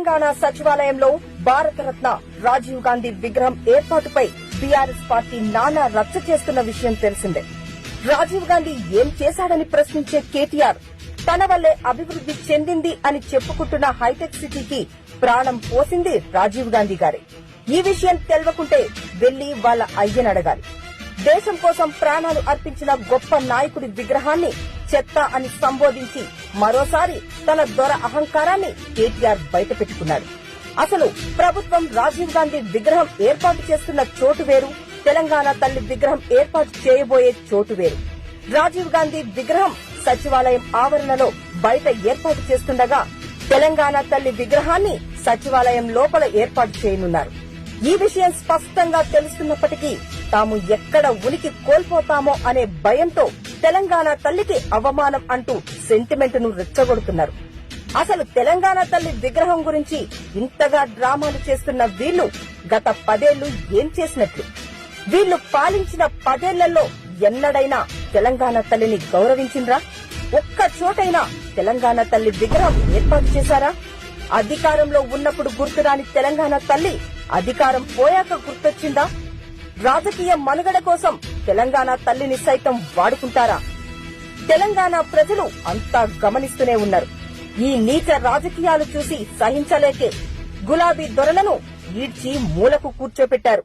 తెలంగాణ సచివాలయంలో భారతరత్న రాజీవ్ గాంధీ విగ్రహం ఏర్పాటుపై బీఆర్ఎస్ పార్టీ నానా రచ్చ చేస్తున్న విషయం తెలిసిందే. రాజీవ్ గాంధీ ఏం చేశాడని ప్రశ్నించే కేటీఆర్ తన వల్లే అభివృద్ది చెందింది అని చెప్పుకుంటున్న హైటెక్ సిటీకి ప్రాణం పోసింది రాజీవ్ గాంధీ గారే. ఈ విషయం తెలవకుంటే వెళ్ళి వాళ్ళ అయ్యనడగాలి దేశం కోసం ప్రాణాలు అర్పించిన గొప్ప నాయకుడి విగ్రహాన్ని చెత్త అని సంబోధించి మరోసారి తన దొర అహంకారాన్ని కేటీఆర్ బయటపెట్టుకున్నాడు అసలు ప్రభుత్వం రాజీవ్ గాంధీ విగ్రహం ఏర్పాటు చేస్తున్న చోటు వేరు తెలంగాణ తల్లి విగ్రహం ఏర్పాటు చేయబోయే చోటు వేరు. రాజీవ్ గాంధీ విగ్రహం సచివాలయం ఆవరణలో బయట ఏర్పాటు చేస్తుండగా తెలంగాణ తల్లి విగ్రహాన్ని సచివాలయం లోపల ఏర్పాటు చేయనున్నారు. ఈ విషయం స్పష్టంగా తెలుస్తున్నప్పటికీ తాము ఎక్కడ ఉనికి కోల్పోతామో అనే భయంతో తెలంగాణ తల్లికి అవమానం అంటూ సెంటిమెంట్ను రెచ్చగొడుతున్నారు. అసలు తెలంగాణ తల్లి విగ్రహం గురించి ఇంతగా డ్రామాలు చేస్తున్న వీళ్ళు గత పదేళ్ళు ఏం చేసినట్లు? వీళ్ళు పాలించిన పదేళ్ళలో ఎన్నడైనా తెలంగాణ తల్లిని గౌరవించిండ్రా? ఒక్క చోటైనా తెలంగాణ తల్లి విగ్రహం ఏర్పాటు చేశారా? అధికారంలో ఉన్నప్పుడు గుర్తురాని తెలంగాణ తల్లి అధికారం పోయాక గుర్తొచ్చిందా? రాజకీయ మనుగడ కోసం తెలంగాణ తల్లిని సైతం వాడుకుంటారా? తెలంగాణ ప్రజలు అంతా గమనిస్తూనే ఉన్నారు. ఈ నీచ రాజకీయాలు చూసి సహించలేకే గులాబీ దొరలను ఈడ్చి మూలకు కూర్చోపెట్టారు.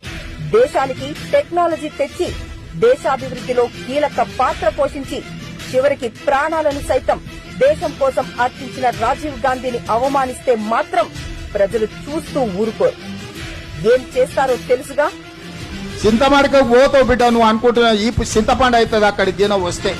దేశానికి టెక్నాలజీ తెచ్చి దేశాభివృద్ధిలో కీలక పాత్ర పోషించి చివరికి ప్రాణాలను సైతం దేశం కోసం అర్పించిన రాజీవ్ గాంధీని అవమానిస్తే మాత్రం ప్రజలు చూస్తూ ఊరుకోరు. ఏం చేస్తారో తెలుసుగా? చింతమడక పోతావు బిడ్డ నువ్వు అనుకుంటున్నావు ఈ చింతపండు అవుతుంది అక్కడికి దిన వస్తే.